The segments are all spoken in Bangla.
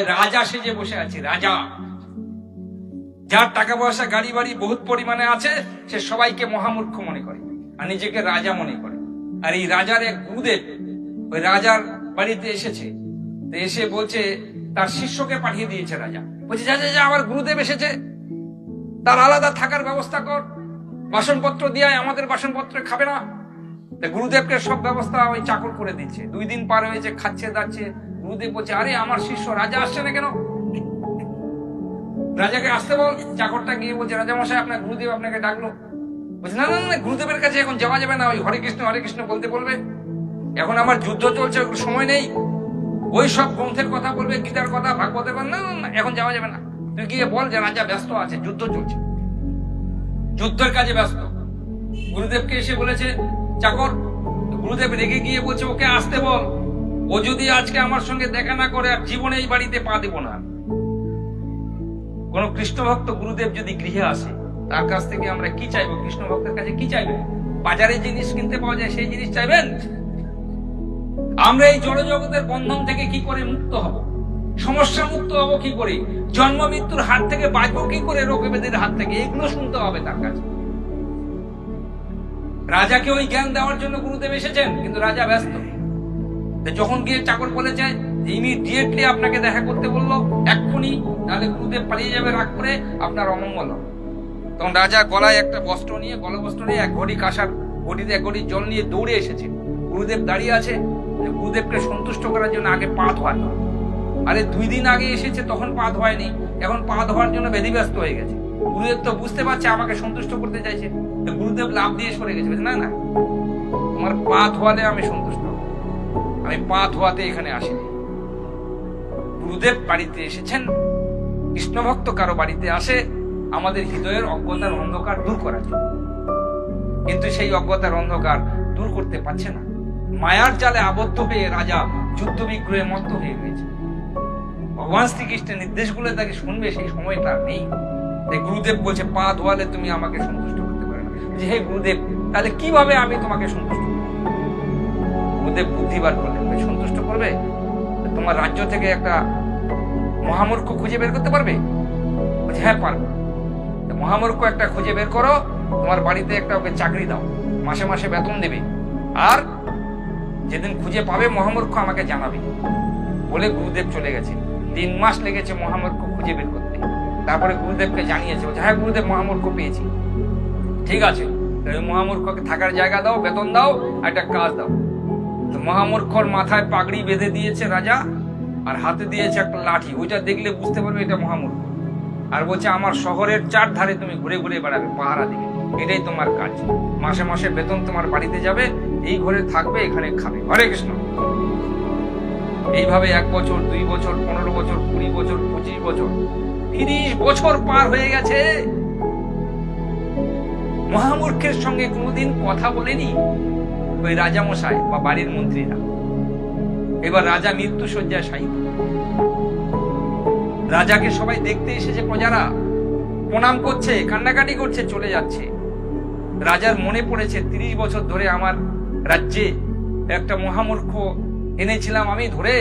রাজা সেজে বসে আছে, রাজা। যার টাকা পয়সা, গাড়ি বাড়ি বহুত পরিমাণে আছে, সে সবাইকে মহামূর্খ মনে করে আর নিজেকে রাজা মনে করে। আর এই রাজার এক গুরুদেব ওই রাজার বাড়িতে এসেছে। এসে বলছে, তার শিষ্যকে পাঠিয়ে দিয়েছে রাজা। বলছে, যা যা আমার গুরুদেব এসেছে। তার আলাদা থাকার ব্যবস্থা কর। বাসনপত্র দিয়ে আমাদের বাসনপত্র খাবে না। গুরুদেবকে সব ব্যবস্থা ওই চাকর করে দিচ্ছে। দুই দিন পার হয়েছে, খাচ্ছে, দাচ্ছে। গুরুদেব বলছে আরে আমার শিষ্য রাজা আসছে না কেন? রাজাকে আসতে বল চাকরটা গিয়ে বলছে রাজা মশাই আপনার গুরুদেব আপনাকে ডাকলো। বলছে না না গুরুদেবের কাছে এখন যাওয়া যাবে না ওই হরে কৃষ্ণ হরে কৃষ্ণ বলতে বলবে। এখন আমার যুদ্ধ চলছে সময় নেই। ওই সব গ্রন্থের কথা বলবে গীতার কথা ভাগবতের কথা না না, এখন যাওয়া যাবে না। তুই গিয়ে বল যে রাজা ব্যস্ত আছে যুদ্ধ চলছে। যুদ্ধের কাজে ব্যস্ত। গুরুদেবকে এসে বলেছে চাকর গুরুদেব রেগে গিয়ে বলছে ওকে আসতে বল। ও যদি আজকে আমার সঙ্গে দেখা না করে, আর জীবনে এই বাড়িতে পা দেব না। কোন কৃষ্ণ ভক্ত গুরুদেব যদি গৃহে আসে, তার কাছ থেকে আমরা কি চাইব? কৃষ্ণ ভক্তের কাছে কি চাইবেন বাজারে জিনিস কিনতে পাওয়া যায়, সেই জিনিস চাইবেন? আমরা এই জড় জগতের বন্ধন থেকে কি করে মুক্ত হব? সমস্যা মুক্ত হব কি করে? জন্ম মৃত্যুর হাত থেকে বাঁচবো কি করে? রোগ ব্যাধির হাত থেকে? এগুলো শুনতে হবে তার কাছে। রাজাকে ওই জ্ঞান দেওয়ার জন্য গুরুদেব এসেছেন, কিন্তু রাজা ব্যস্ত। যখন গিয়ে চাকর বলেছে ইমিডিয়েটলি আপনাকে দেখা করতে বলল, এক্ষুনি তাহলে গুরুদেব পালিয়ে যাবে রাগ করে আপনার অমঙ্গল তখন রাজা গলায় একটা বস্ত্র নিয়ে গলা বস্ত্র নিয়ে এক ঘড়ি কাঁসার ঘড়িতে এক ঘড়ি জল নিয়ে দৌড়ে এসেছে। গুরুদেব দাঁড়িয়ে আছে গুরুদেবকে সন্তুষ্ট করার জন্য আগে পা ধোয়াতে আরে দুই দিন আগে এসেছে, তখন পা ধোয়ায়নি, এখন পা ধোয়ার জন্য ব্যস্ত হয়ে গেছে। গুরুদেব তো বুঝতে পারছে, আমাকে সন্তুষ্ট করতে চাইছে। গুরুদেব লাভ দিয়ে সরে গেছে না না, তোমার পা ধোয়ালে আমি সন্তুষ্ট। আমি পা ধোয়াতে এখানে আসিনি। গুরুদেব বাড়িতে এসেছেন, কৃষ্ণভক্ত কারও বাড়িতে আসে, আমাদের হৃদয়ের অজ্ঞতার অন্ধকার দূর করার জন্য। কিন্তু সেই অজ্ঞতার অন্ধকার দূর করতে পারছে না। মায়ার জালে আবদ্ধ হয়ে রাজা যুদ্ধ বিগ্রহে মত্ত হয়ে গেছে ভগবান শ্রীকৃষ্ণের নির্দেশগুলো তাকে শুনবে, সেই সময়টা নেই। তাই গুরুদেব বলছে, পা ধোয়ালে তুমি আমাকে সন্তুষ্ট করতে পারে না। যে হে গুরুদেব, তাহলে কীভাবে আমি তোমাকে সন্তুষ্ট করব? গুরুদেব বুদ্ধিবার করলেন "ভাই, সন্তুষ্ট করবে? তোমার রাজ্য থেকে একটা মহামূর্খ খুঁজে বের করতে পারবে? হ্যাঁ পারব। মহামূর্খ একটা খুঁজে বের করো তোমার বাড়িতে একটা ওকে চাকরি দাও মাসে মাসে বেতন দেবে। আর যেদিন খুঁজে পাবে মহামূর্খ আমাকে জানাবে। বলে গুরুদেব চলে গেছে। তিন মাস লেগেছে মহামূর্খ খুঁজে বের করতে। তারপরে গুরুদেবকে জানিয়েছে বলছে হ্যাঁ গুরুদেব মহামূর্খ পেয়েছি। ঠিক আছে মহামূর্খকে থাকার জায়গা দাও বেতন দাও একটা কাজ দাও। মহামূর্খর মাথায় পাগড়ি বেঁধে দিয়েছে রাজা আর হাতে দিয়েছে একটা লাঠি। ওইটা দেখলে বুঝতে পারবে এটা মহামূর্খ। আর বলছে, আমার শহরের চার ধারে তুমি ঘুরে ঘুরে বেড়াবে পাহারা দিবে এটাই তোমার কাজ। মাসে মাসে বেতন তোমার বাড়িতে যাবে, এই ঘরে থাকবে, এখানে খাবে। হরে কৃষ্ণ। এইভাবে এক বছর, দুই বছর, পনেরো বছর, কুড়ি বছর, পঁচিশ বছর, তিরিশ বছর পার হয়ে গেছে। মহামূর্খের সঙ্গে কোনোদিন কথা বলেনি? ওই রাজামশাই বা বাড়ির মন্ত্রীরা। এবার রাজা মৃত্যু শয্যায় শায়িত রাজাকে সবাই দেখতে এসেছে প্রজারা। প্রণাম করছে, কান্নাকাটি করছে, চলে যাচ্ছে। রাজার মনে পড়েছে, তিরিশ বছর ধরে আমার রাজ্যে একটা মহামূর্খ এনেছিলাম আমি ধরে।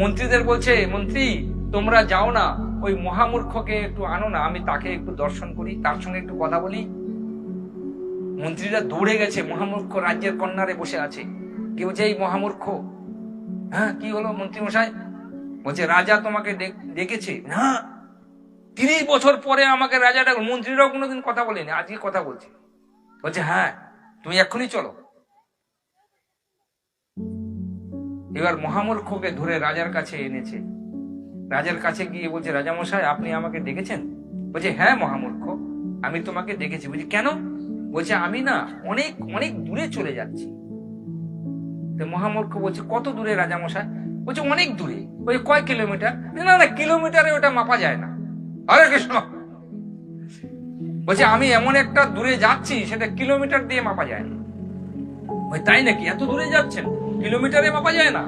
মন্ত্রীদের বলছে, মন্ত্রী, তোমরা যাও না, ওই মহামূর্খকে একটু আনো না, আমি তাকে একটু দর্শন করি, তার সঙ্গে একটু কথা বলি। মন্ত্রীরা দৌড়ে গেছে, মহামূর্খ রাজ্যের কন্যারে বসে আছে। কেউ এই মহামূর্খ? হ্যাঁ কি হলো মন্ত্রী মশাই বলছে, রাজা তোমাকে ডেকেছে না। তিরিশ বছর পরে আমাকে রাজা ডাক মন্ত্রীরাও কোনোদিন কথা বলেনি, আজকে কথা বলছে। বলছে হ্যাঁ তুমি এক্ষুনি চলো। এবার মহামূর্খকে ধরে রাজার কাছে এনেছে। রাজার কাছে গিয়ে বলছে, রাজামশাই, আপনি আমাকে ডেকেছেন বলছে হ্যাঁ মহামূর্খ, আমি তোমাকে ডেকেছি বলছি, কেন? বলছে, আমি না অনেক অনেক দূরে চলে যাচ্ছি। মহামূর্খ বলছে, কত দূরে রাজামশাই? বলছে, অনেক দূরে, ওই কয় কিলোমিটার? না না, কিলোমিটারে ওটা মাপা যায় না। হরে কৃষ্ণ! বলছে, আমি এমন একটা দূরে যাচ্ছি, সেটা কিলোমিটার দিয়ে মাপা যায় না। তাই নাকি? এত দূরে যাচ্ছেন, কিলোমিটারে মাপা যায় না?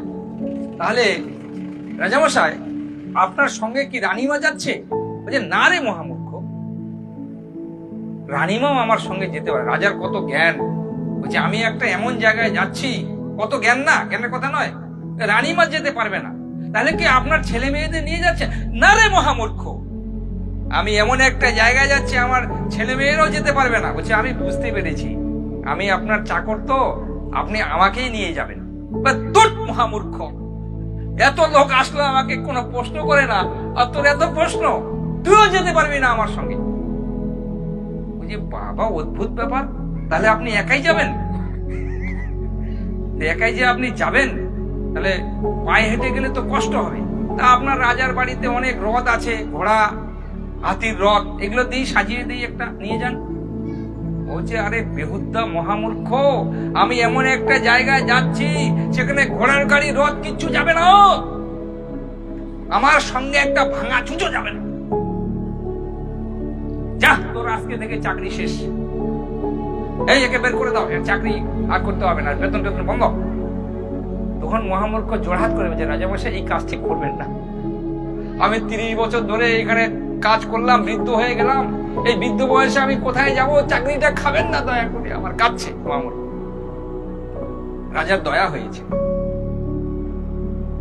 তাহলে রাজামশাই, আপনার সঙ্গে কি রানীমা যাচ্ছে? বলছে, না রে মহামূর্খ রানীমাও আমার সঙ্গে যেতে পারে। রাজার কত জ্ঞান। বলছে, আমি একটা এমন জায়গায় যাচ্ছি, কত জ্ঞান না, জ্ঞানের কথা নয়, রানীমা যেতে পারবে না। তাহলে কি আপনার ছেলে মেয়েদের নিয়ে যাচ্ছে? না রে মহামূর্খ। আমি এমন একটা জায়গায় যাচ্ছি, আমার ছেলে মেয়েরাও যেতে পারবে না। বলছে, আমি বুঝতে পেরেছি। আমি আপনার চাকর তো, আপনি আমাকেই নিয়ে যাবেন। তোর মহামূর্খ। এত লোক আসলো আমাকে কোনো প্রশ্ন করে না, আর তোর এত প্রশ্ন, তুইও যেতে পারবি না আমার সঙ্গে। বুঝি বাবা, অদ্ভুত ব্যাপার। তাহলে আপনি একাই যাবেন? একাই যে আপনি যাবেন, তাহলে পায়ে হেঁটে গেলে তো কষ্ট হবে। তা আপনার রাজার বাড়িতে অনেক রথ আছে, ঘোড়া, হাতির রথ, এগুলো দিয়ে সাজিয়ে দিই একটা নিয়ে যান। বলছে আরে বেহুদ্দা মহামূর্খ, আমি এমন একটা জায়গায় যাচ্ছি, সেখানে ঘোড়ার গাড়ি, রথ কিচ্ছু যাবে না। আমার সঙ্গে একটা ভাঙা চুচো যাবে না। যা, তোর আজকে থেকে চাকরি শেষ। এই একে বের করে দাও চাকরি আর করতে হবে না বেতন টেতন বন্ধ। তখন মহামূর্খ জোড়হাত করে যে রাজামশাই এই কাজ ঠিক করবেন না। আমি তিরিশ বছর ধরে এখানে কাজ করলাম, বৃদ্ধ হয়ে গেলাম। এই বৃদ্ধ বয়সে আমি কোথায় যাব? চাকরিটা খাবেন না, দয়া করে, আমার কাছে। মহামূর্খ। রাজার দয়া হয়েছে।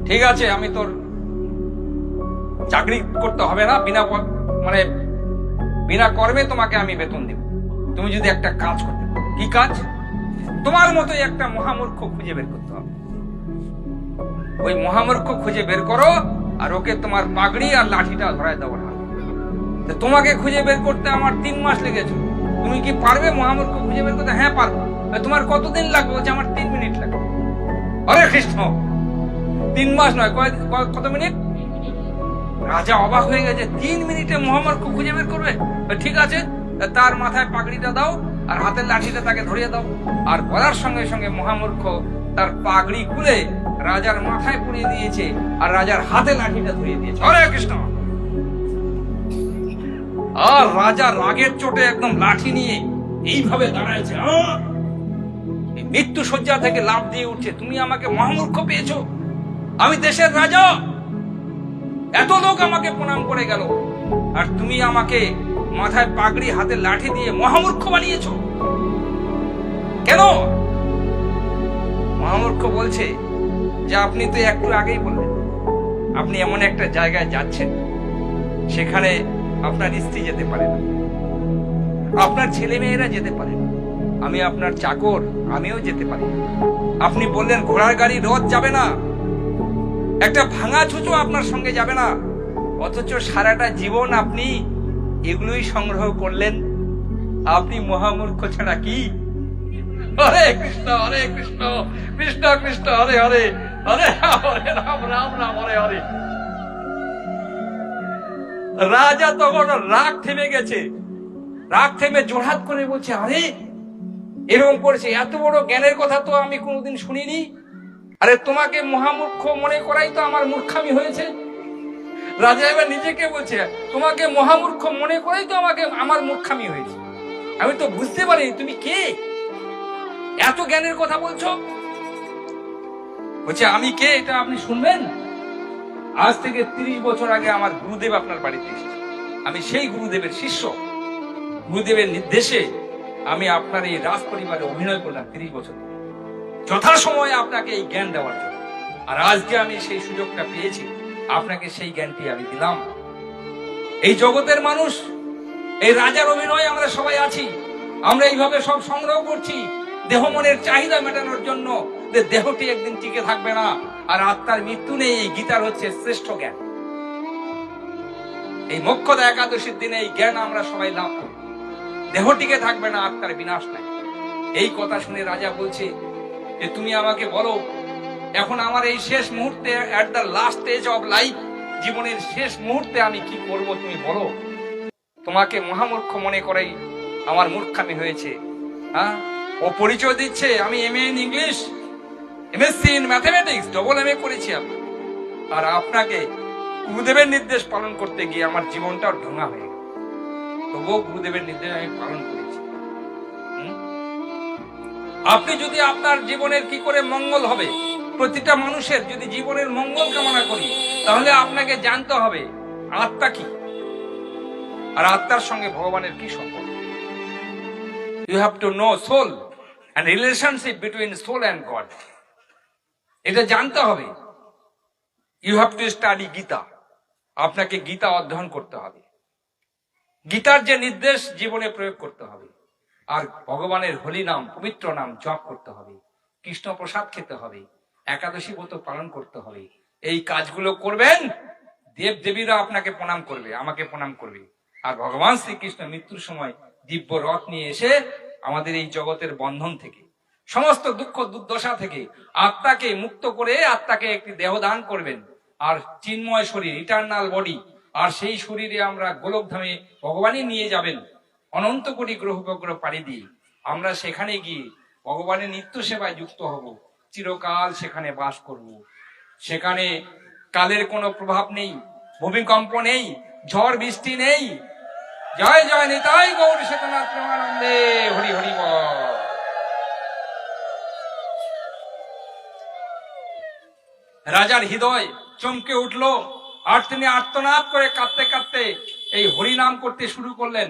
ঠিক আছে, আমি তোর চাকরি করতে হবে না, বিনা মানে বিনা কর্মে তোমাকে আমি বেতন দেব। তুমি যদি একটা কাজ করতে কি কাজ? তোমার মতোই একটা মহামূর্খ খুঁজে বের করতে হবে। ওই মহামূর্খ খুঁজে বের করো আর ওকে তোমার পাগড়ি আর লাঠিটা ধরায় হাতে। তা তোমাকে খুঁজে বের করতে আমার তিন মাস লেগেছে। তুমি কি পারবে মহামূর্খ খুঁজে বের করতে? হ্যাঁ পারব। তোমার কতদিন লাগবে? আমার তিন মিনিট লাগবে। হরে কৃষ্ণ! তিন মাস নয় কত মিনিট? রাজা অবাক হয়ে গেছে, তিন মিনিটে মহামূর্খ খুঁজে বের করবে? ঠিক আছে তার মাথায় পাগড়িটা দাও আর হাতের লাঠিটা তাকে ধরিয়ে দাও। আর বলার সঙ্গে সঙ্গে মহামূর্খ তার পাগড়ি খুলে রাজার মাথায় পরিয়ে দিয়েছে আর রাজার হাতে লাঠিটা ধরিয়ে দিয়েছে। হরে কৃষ্ণ! আর রাজা রাগের চোটে একদম লাঠি নিয়ে এইভাবে দাঁড়াইছে মৃত্যু শয্যা থেকে লাভ দিয়ে উঠছে। তুমি আমাকে মহামূর্খ পেয়েছ। আমি দেশের রাজা! এত লোক আমাকে প্রণাম করে গেল। আর তুমি আমাকে মাথায় পাগড়ি, হাতে লাঠি দিয়ে মহামূর্খ বানিয়েছ। কেন? মহামূর্খ বলছে, যে আপনি তো একটু আগেই বললেন। আপনি এমন একটা জায়গায় যাচ্ছেন, সেখানে আপনার স্ত্রী যেতে পারে না। আপনার ছেলে মেয়েরা যেতে পারে না। আমি আপনার চাকর, আমিও যেতে পারি আপনি বললেন, ঘোড়ার গাড়ি রথ যাবে না। একটা ভাঙা ছুঁচো আপনার সঙ্গে যাবে না। অথচ সারাটা জীবন আপনি এগুলোই সংগ্রহ করলেন। আপনি মহামূর্খ ছাড়া কি? হরে কৃষ্ণ হরে কৃষ্ণ কৃষ্ণ কৃষ্ণ হরে হরে হরে রাম, রাম রাম হরে হরে। রাজা তখন রাগ থেমে গেছে। রাগ থেমে জোড়হাত করে বলছে আরে এরকম করেছে এত বড় জ্ঞানের কথা তো আমি কোনোদিন শুনিনি। আরে তোমাকে মহামূর্খ মনে করাই তো আমার মূর্খামি হয়েছে। রাজা এবার নিজেকে বলছে, তোমাকে মহামূর্খ মনে করাই তো আমাকে, আমার মূর্খামি হয়েছে। আমি তো বুঝতে পারি তুমি কে? এত জ্ঞানের কথা বলছো? বলছে, আমি কে এটা আপনি শুনবেন? আজ থেকে তিরিশ বছর আগে আমার গুরুদেব আপনার বাড়িতে এসেছে। আমি সেই গুরুদেবের শিষ্য। গুরুদেবের নির্দেশে আমি আপনার এই রাজ পরিবারে অভিনয় করলাম তিরিশ বছর ধরে। যথাসময়ে আপনাকে এই জ্ঞান দেওয়ার জন্য। আর আজকে আমি সেই সুযোগটা পেয়েছি। আপনাকে সেই জ্ঞানটি আমি দিলাম। এই জগতের মানুষ, এই রাজার অভিনয় আমরা সবাই আছি। আমরা এইভাবে সব সংগ্রহ করছি। দেহ মনের চাহিদা মেটানোর জন্য যে দেহটি একদিন টিকে থাকবে না। আর আত্মার মৃত্যু নেই, এই গীতার হচ্ছে শ্রেষ্ঠ জ্ঞান। এই মোক্ষদা একাদশীর দিনে এই জ্ঞান আমরা সবাই লাভ করি। দেহ টিকে থাকবে না, আত্মার বিনাশ নাই। এই কথা শুনে রাজা বলছে যে তুমি আমাকে বলো, এখন আমার এই শেষ মুহূর্তে at the last stage of life জীবনের শেষ মুহূর্তে আমি কি করব তুমি বলো? তোমাকে মহামূর্খ মনে করাই আমার মূর্খামি হয়েছে। হ্যাঁ? ও পরিচয় দিচ্ছে, আমি M in English MSc in mathematics double M A করেছি আমি। আর আপনাকে গুরুদেবের নির্দেশ পালন করতে গিয়ে আমার জীবনটা ঢোঙা হয়ে গেল। তবুও গুরুদেবের নির্দেশ আমি পালন হুম? আপনি যদি আপনার জীবনের কি করে মঙ্গল হবে, প্রতিটা মানুষের যদি জীবনের মঙ্গল কামনা করি, তাহলে আপনাকে জানতে হবে আত্মা কি আর আত্মার সঙ্গে ভগবানের কি সম্পর্ক? You have to know soul and relationship between soul and God এটা জানতে হবে। You have to study Gita আপনাকে গীতা অধ্যয়ন করতে হবে। গীতার যে নির্দেশ, জীবনে প্রয়োগ করতে হবে। আর ভগবানের হোলি নাম, পবিত্র নাম জপ করতে হবে। কৃষ্ণ প্রসাদ খেতে হবে। একাদশী ব্রত পালন করতে হবে। এই কাজগুলো করবেন দেব দেবীরা আপনাকে প্রণাম করবে, আমাকে প্রণাম করবে। আর ভগবান শ্রীকৃষ্ণ মৃত্যুর সময় দিব্য রথ নিয়ে এসে আমাদের এই জগতের বন্ধন থেকে, সমস্ত দুঃখ দুর্দশা থেকে আত্মাকে মুক্ত করে আত্মাকে একটি দেহ দান করবেন। আর চিন্ময় শরীর ইটার্নাল বডি আর সেই শরীরে আমরা গোলকধামে ভগবানই নিয়ে যাবেন। অনন্ত কোটি গ্রহ উপগ্রহ পাড়ি দিয়ে আমরা সেখানে গিয়ে ভগবানের নিত্য সেবায় যুক্ত হব, চিরকাল সেখানে বাস করব। সেখানে কালের কোনো প্রভাব নেই, ভূমিকম্প নেই, ঝড়, বৃষ্টি নেই। জয় জয় নিতাই গৌর প্রেমানন্দে, হরি হরি রাজার হৃদয় চমকে উঠল, আর তিনি আর্তনাদ করে কাঁদতে কাঁদতে এই হরিনাম করতে শুরু করলেন।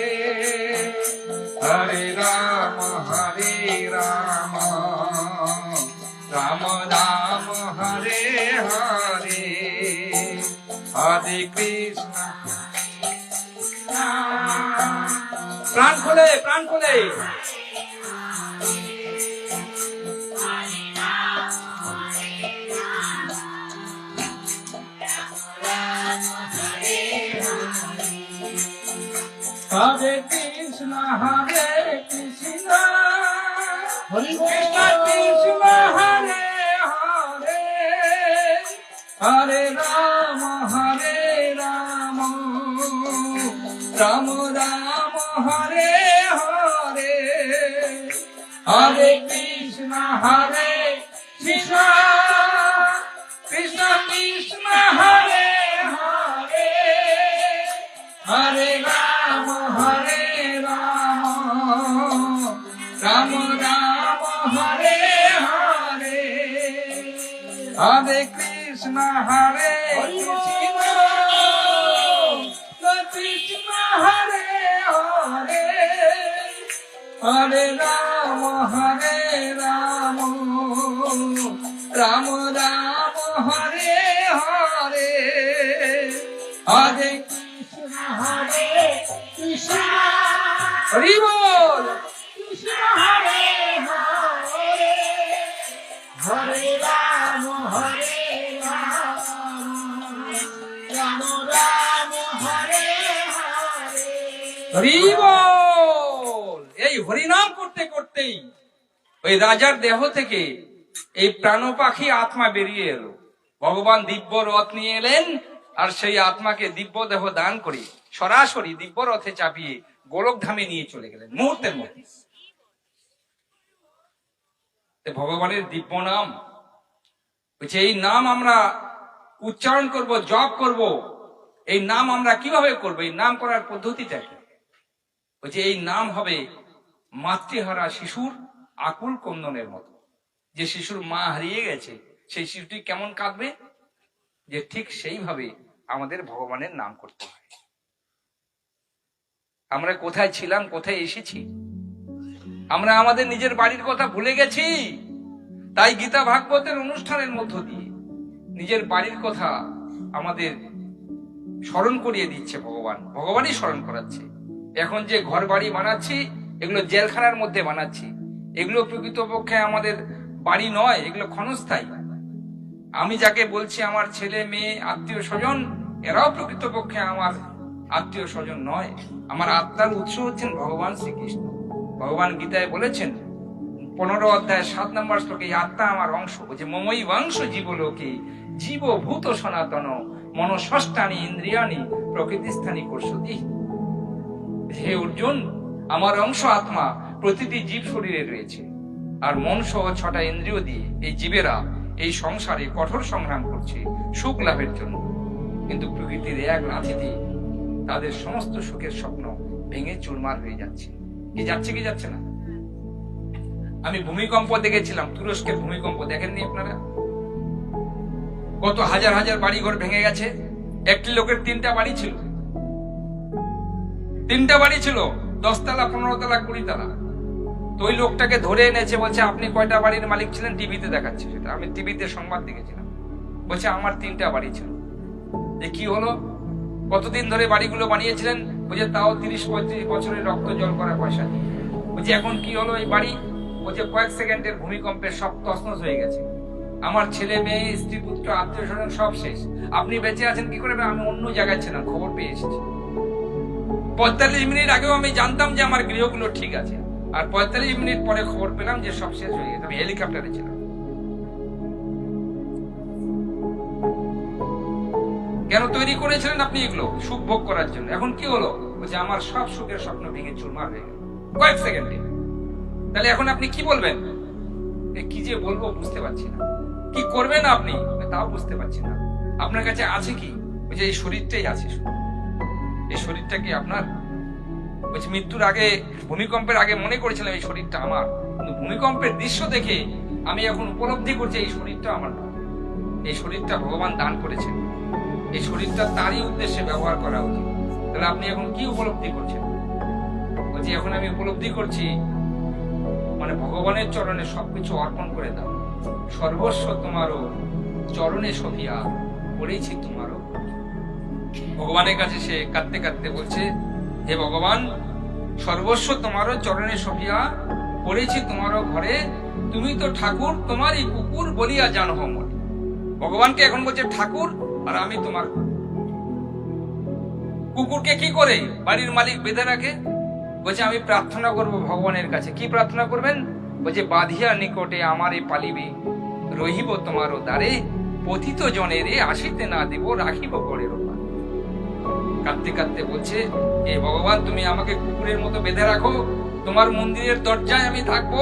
হরে কৃষ্ণ প্রাণ খোলে প্রাণ খোলে। হরে কৃষ্ণ হরে কৃষ্ণ কৃষ্ণ রাম রাম ওই রাজার দেহ থেকে এই প্রাণ পাখি আত্মা বেরিয়ে এলো। ভগবান দিব্য রথ নিয়ে এলেন আর সেই আত্মাকে দিব্য দেহ দান করে সরাসরি দিব্য রথে চাপিয়ে গোলকধামে নিয়ে চলে গেলেন, মুহূর্তের মধ্যে। ভগবানের দিব্য নাম। বলছে, এই নাম আমরা উচ্চারণ করব, জপ করব। এই নাম আমরা কীভাবে করব? এই নাম করার পদ্ধতিটা বলছে, এই নাম হবে মাতৃহারা শিশুর আকুল কন্দনের মতো। যে শিশুর মা হারিয়ে গেছে, সেই শিশুটি কেমন কাঁদবে? যে ঠিক সেইভাবে আমাদের ভগবানের নাম করতে হয়। আমরা কোথায় ছিলাম, কোথায় এসেছি? আমরা আমাদের নিজের বাড়ির কথা ভুলে গেছি? তাই গীতা ভাগবতের অনুষ্ঠানের মধ্য দিয়ে নিজের বাড়ির কথা আমাদের স্মরণ করিয়ে দিচ্ছে ভগবান। ভগবানই স্মরণ করাচ্ছে। এখন যে ঘর বাড়ি বানাচ্ছি, এগুলো জেলখানার মধ্যে বানাচ্ছি। এগুলো প্রকৃতপক্ষে আমাদের বাড়ি নয়, এগুলো ক্ষণস্থায়ী। আমি যাকে বলছি আমার ছেলে, মেয়ে, আত্মীয় স্বজন, এরাও প্রকৃতপক্ষে আমার আত্মীয় স্বজন নয়। আমার আত্মার উৎস হচ্ছেন ভগবান শ্রীকৃষ্ণ। ভগবান গীতায় বলেছেন, পনেরো অধ্যায় সাত নম্বর শ্লোকে আত্মা আমার অংশ বলছে মমই বংশ জীবলোকে জীব ভূত সনাতন, মনষষ্ঠানি ইন্দ্রিয়ানি প্রকৃতিস্থানী করসতি হে অর্জুন, আমার অংশ আত্মা প্রতিটি জীব শরীরে রয়েছে। আর মন সহ ছটা ইন্দ্রিয় দিয়ে এই জীবেরা এই সংসারে কঠোর সংগ্রাম করছে, সুখ লাভের জন্য। কিন্তু প্রকৃতির এক লাথিতে তাদের সমস্ত সুখের স্বপ্ন ভেঙে চুরমার হয়ে যাচ্ছে। কি যাচ্ছে কি যাচ্ছে না? আমি ভূমিকম্প দেখেছিলাম, তুরস্কের ভূমিকম্প, দেখেননি আপনারা? কত হাজার হাজার বাড়িঘর ভেঙে গেছে। একটি লোকের তিনটা বাড়ি ছিল। তিনটা বাড়ি ছিল, দশতলা পনেরো তলা কুড়ি তলা তো ওই লোকটাকে ধরে এনেছে, বলছে, আপনি কয়টা বাড়ির মালিক ছিলেন? টিভিতে দেখাচ্ছে সেটা। আমি টিভিতে সংবাদ দেখেছিলাম। বলছে, আমার তিনটা বাড়ি ছিল। যে কি হলো? কতদিন ধরে বাড়িগুলো বানিয়েছিলেন? বলছে, তাও তিরিশ, পঁয়ত্রিশ বছরের রক্ত, জল করা পয়সা দিয়ে। বলছে, এখন কি হলো এই বাড়ি? বলছে, কয়েক সেকেন্ডের ভূমিকম্পে সব তসনস হয়ে গেছে। আমার ছেলে, মেয়ে, স্ত্রী, পুত্র, আত্মীয় স্বজন সব শেষ। আপনি বেঁচে আছেন কি করে? আমি অন্য জায়গায় ছিলাম, খবর পেয়ে এসেছি। পঁয়তাল্লিশ মিনিট আগেও আমি জানতাম যে আমার গৃহগুলো ঠিক আছে। আর পঁয়তাল্লিশ মিনিট পরে খবর পেলাম যে সব শেষ হয়ে গেছে। আমি হেলিকপ্টারে ছিলাম। কেন তৈরি করেছিলেন আপনি এগুলো? সুখ ভোগ করার জন্য। এখন কি হলো? বলছে, আমার সব সুখের স্বপ্ন ভেঙে চুরমার হয়ে গেল। কয়েক সেকেন্ডে তাহলে এখন আপনি কি বলবেন? কি যে বলব বুঝতে পারছি না। কি করবেন আপনি? তাও বুঝতে পারছি না। আপনার কাছে আছে কি? ওই যে এই শরীরটাই আছে এই শরীরটা কি আপনার? বলছি, মৃত্যুর আগে, ভূমিকম্পের আগে মনে করেছিলাম এই শরীরটা আমার। কিন্তু ভূমিকম্পের দৃশ্য দেখে আমি এখন উপলব্ধি করছি এই শরীরটা আমার। এই শরীরটা ভগবান দান করেছেন। এই শরীরটা তারই উদ্দেশ্যে ব্যবহার করা উচিত। তাহলে আপনি এখন কি উপলব্ধি করছেন? বলছি, এখন আমি উপলব্ধি করছি মানে ভগবানের চরণে সবকিছু অর্পণ করে দাও। সর্বস্ব তোমারও, চরণে সফিয়া পড়েছি তোমারও। ভগবানের কাছে সে কাঁদতে কাঁদতে বলছে হে ভগবান, সর্বস্ব তোমারও চরণে সফিয়া পড়েছি তোমারও ঘরে। তুমি তো ঠাকুর, তোমারই কুকুর বলিয়া জানো মনে ভগবানকে এখন বলছে, ঠাকুর আর আমি তোমার কুকুরকে কি করে বাড়ির মালিক বেঁধে রাখে? বলছে, আমি প্রার্থনা করব ভগবানের কাছে। কি প্রার্থনা করবেন? বলছে, বাঁধিয়া নিকটে আমারে পালিবে, রহিব তোমারও দ্বারে পতিত জনেরে আসিতে না দিব, রাখিব পরের ওপর কাঁদতে কাঁদতে বলছে এ ভগবান, তুমি আমাকে কুকুরের মতো বেঁধে রাখো। তোমার মন্দিরের দরজায় আমি থাকব,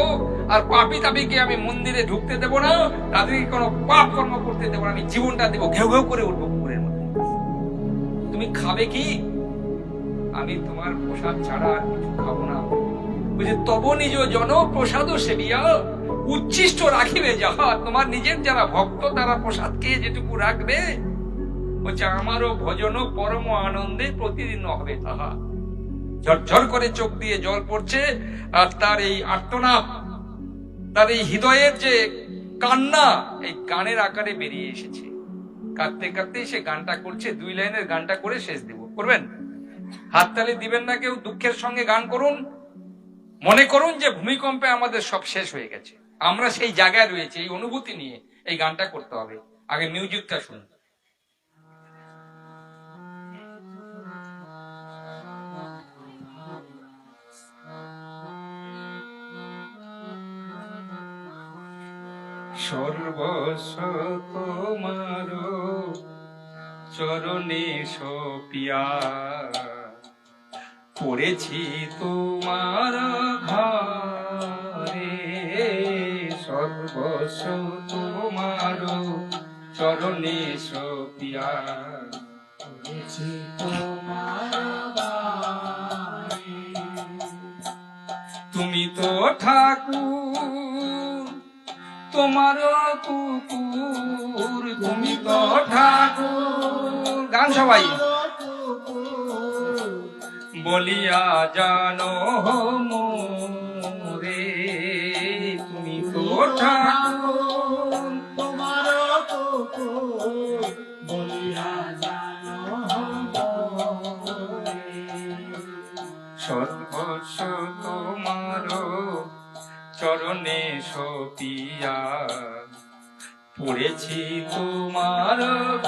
আর পাপি তাপিকে আমি মন্দিরে ঢুকতে দেবো না। তাদেরকে কোনো পাপ কর্ম করতে দেবো না। আমি জীবনটা দেবো, ঘেউ ঘেউ করে উঠবো কুকুরের মতো। তুমি খাবে কি? আমি তোমার প্রসাদ ছাড়া আর কিছু খাব না। বলছে, তব নিজ জন প্রসাদ সেবিয়া। উচ্ছিষ্ট রাখিবে যাহা। তোমার নিজের যারা ভক্ত, তারা প্রসাদ খেয়ে যেটুকু রাখবে বলছে আমারও ভজন পরম আনন্দে প্রতিদিন হবে তাহা। ঝরঝর করে চোখ দিয়ে জল পড়ছে আর তার এই আর্তনাপ তার এই হৃদয়ের যে কান্না, এই গানের আকারে বেরিয়ে এসেছে। কাঁদতে কাঁদতে সে গানটা করছে, দুই লাইনের গানটা করে শেষ দেব। করবেন? হাততালি দিবেন না কেউ, দুঃখের সঙ্গে গান করুন। মনে করুন যে ভূমিকম্পে আমাদের সব শেষ হয়ে গেছে। আমরা সেই জায়গায় রয়েছে, এই অনুভূতি নিয়ে এই গানটা করতে হবে। আগে মিউজিকটা শুনুন। সর্বস্ব তোমার চরণে সপিয়া। পড়েছি তোমার ঘরে সর্বস্ব তোমার চরণে সপিয়া। তুমি তো ঠাকুর তোমার কুকুর তুমি তো ঠাকুর। গান সবাই। বলিয়া জানো মোরে তুমি তো ঠাকুর। সর্বস্ব তোমার চরণে সপিয়া, পড়েছি তোমার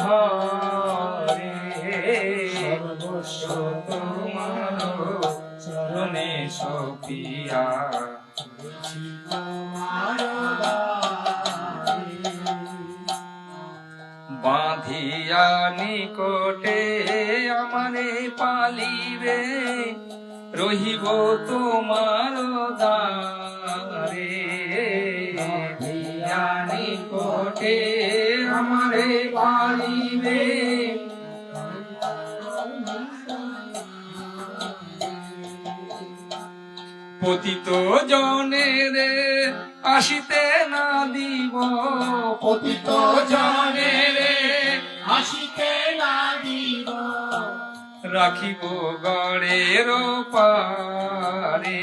ঘরে। তোমার চরণে সপিয়া বাঁধিয়া নিকটে আমারে পালিবে, রহিব তোমার দারে পথে আমারে পালিবে পতিত জনের আসিতে না দিব। পতিত জনের আসিতে না দিব। রাখিব গড়ের পারে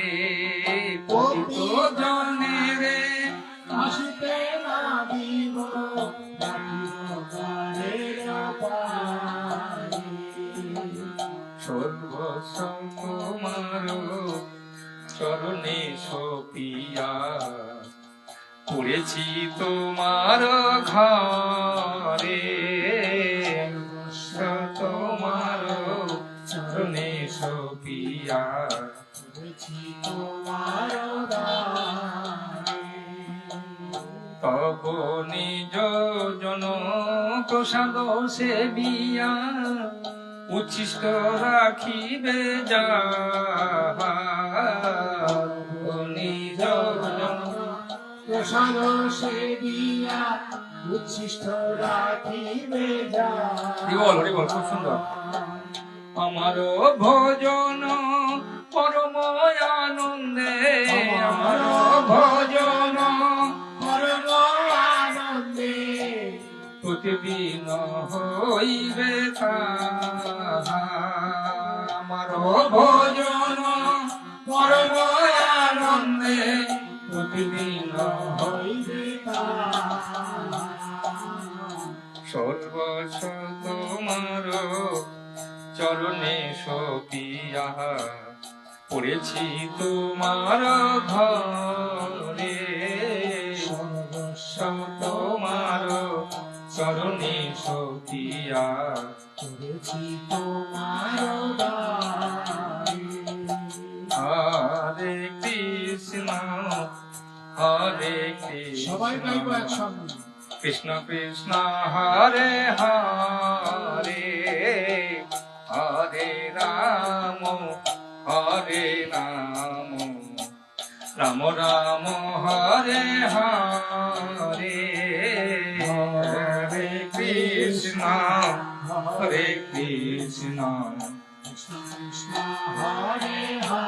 পতিত জনের চরণে সপিয়া পড়েছি তোমার ঘরে তোমার চরণে সপিয়া করেছি তোমার। তব নিজ জন প্রসাদ সেবিয়া উচ্ছিষ্ট রাখিবে যা প্রসাদ সেবিয়া উচ্ছিষ্ট রাখিবে যা। হরিবল হরিবল খুব সুন্দর। আমার ভোজন পরম আনন্দে। আমার ভোজন পরম আনন্দে। প্রতিদিন হইবে আমার ভোজন পরম আনন্দে। সর্বস্ব তোমার চরণে সপিয়া পড়েছি তোমার ঘরে সর্বস্ব তোমার চরণে সপিয়া করেছি তোমার দানে। হরে সবাই গাইব একসঙ্গে। কৃষ্ণ কৃষ্ণ হরে হরে হরে রাম হরে রাম। রাম রাম হরে হরে হরে কৃষ্ণ হরে কৃষ্ণ। কৃষ্ণ কৃষ্ণ হরে হরে।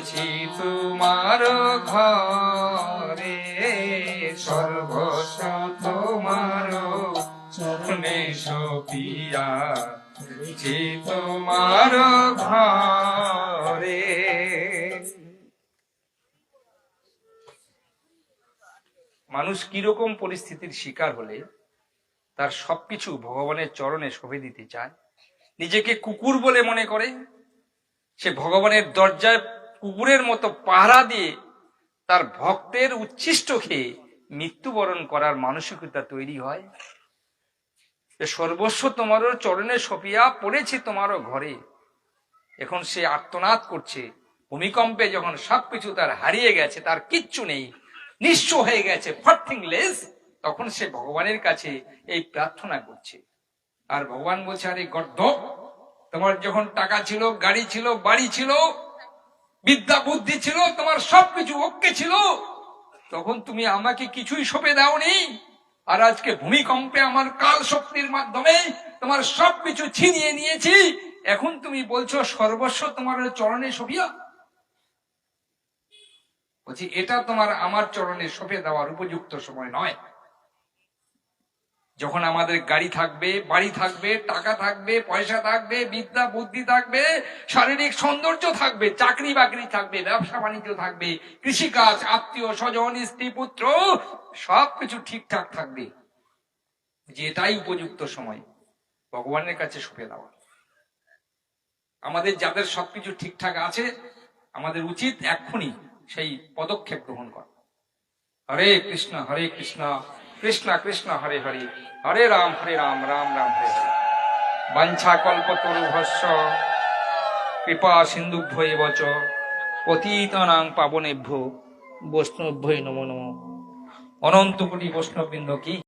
পড়েছি তোমার ঘরে, সর্বস্ব তোমার চরণে সপিয়া পড়েছি তোমার ঘরে। মানুষ কীরকম পরিস্থিতির শিকার হলে তার সবকিছু ভগবানের চরণে শোভে দিতে চায়? নিজেকে কুকুর বলে মনে করে? সে ভগবানের দরজায় কুকুরের মতো পাহারা দিয়ে তার ভক্তের উচ্ছিষ্ট খেয়ে মৃত্যুবরণ করার মানসিকতা তৈরি হয়। সর্বস্ব তোমারও চরণে সপিয়া পড়েছে তোমারও ঘরে। এখন সে আর্তনাদ করছে। ভূমিকম্পে যখন সবকিছু তার হারিয়ে গেছে, তার কিচ্ছু নেই। নিঃস্ব হয়ে গেছে। ফার্থিংলেস তখন সে ভগবানের কাছে এই প্রার্থনা করছে। আর ভগবান বলছে, আরে গর্ধ তোমার যখন টাকা ছিল, গাড়ি ছিল, বাড়ি ছিল বিদ্যা বুদ্ধি ছিল, তোমার সবকিছু ওকে ছিল। তখন তুমি আমাকে কিছুই সঁপে দাওনি। আর আজকে ভূমিকম্পে আমার কাল শক্তির মাধ্যমে তোমার সবকিছু ছিনিয়ে নিয়েছি। এখন তুমি বলছো, সর্বস্ব তোমার চরণে সপিয়া? বলছি, এটা তোমার আমার চরণে সঁপে দেওয়ার উপযুক্ত সময় নয়। যখন আমাদের গাড়ি থাকবে, বাড়ি থাকবে, টাকা থাকবে, পয়সা থাকবে, বিদ্যা, বুদ্ধি থাকবে, শারীরিক সৌন্দর্য থাকবে, চাকরি বাকরি থাকবে, ব্যবসা বাণিজ্য থাকবে, কৃষিকাজ, আত্মীয় স্বজন, স্ত্রী, পুত্র, সবকিছু ঠিকঠাক থাকবে। যে এটাই উপযুক্ত সময়। ভগবানের কাছে সুপে দেওয়া আমাদের যাদের সবকিছু ঠিকঠাক আছে, আমাদের উচিত এক্ষুনি সেই পদক্ষেপ গ্রহণ করা। হরে কৃষ্ণ হরে কৃষ্ণ। কৃষ্ণ কৃষ্ণ, হরে হরে। হরে রাম হরে রাম রাম রাম, হরে হরে। বাঞ্ছা কল্প তরুভস্য কৃপা সিন্ধুভ্য বচ পতিতনাং পাবনেভ্য বৈষ্ণভ্যই নম নম। অনন্ত কোটি বৈষ্ণববৃন্দ, কি